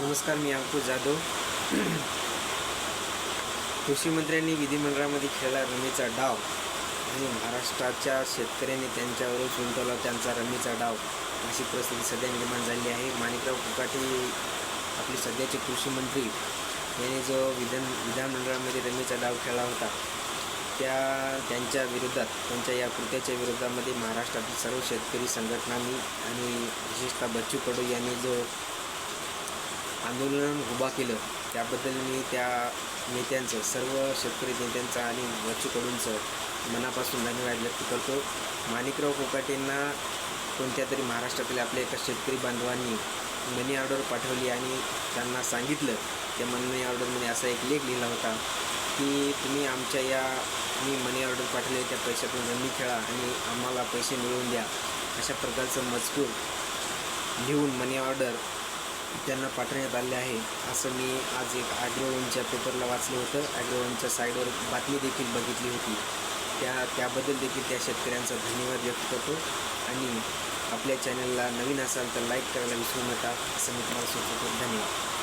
नमस्कार मी अंकुश जाधव. कृषीमंत्र्यांनी विधिमंडळामध्ये खेळला रमीचा डाव आणि महाराष्ट्राच्या शेतकऱ्यांनी त्यांच्यावरच उंटवला त्यांचा रमीचा डाव अशी परिस्थिती सध्या निर्माण झाली आहे. माणिकराव कुकाटे आपले सध्याचे कृषीमंत्री यांनी जो विधान विधानमंडळामध्ये रमीचा डाव खेळला होता त्या त्यांच्या विरोधात त्यांच्या या कृत्याच्या विरोधामध्ये महाराष्ट्रातील सर्व शेतकरी संघटनांनी आणि विशेषतः बच्चू कडू यांनी जो आंदोलन उभा केलं. त्याबद्दल मी त्या नेत्यांचं सर्व शेतकरी नेत्यांचं आणि बच्चू मनापासून धन्यवाद व्यक्त करतो. माणिकराव कोकाटेंना कोणत्या तरी महाराष्ट्रातील आपल्या एका शेतकरी बांधवांनी मनी ऑर्डर पाठवली आणि त्यांना सांगितलं त्या मनी ऑर्डरमध्ये असा एक लेख लिहिला होता की तुम्ही आमच्या या मी मनी ऑर्डर पाठवले त्या पैशातून रमी खेळा आणि आम्हाला पैसे मिळवून द्या. अशा प्रकारचं मजकूर लिहून मनी ऑर्डर त्यांना पाठवण्यात आले आहे. असं मी आज एक ॲग्रोवनच्या पेपरला वाचलं होतं. ॲग्रोवनच्या साईडवर बातमी देखील बघितली होती. त्या त्याबद्दल देखील त्या शेतकऱ्यांचा धन्यवाद व्यक्त करतो. आणि आपल्या चॅनलला नवीन असाल तर लाईक करायला विसरू नका. असं मी तुम्हाला सुचवतो. धन्यवाद.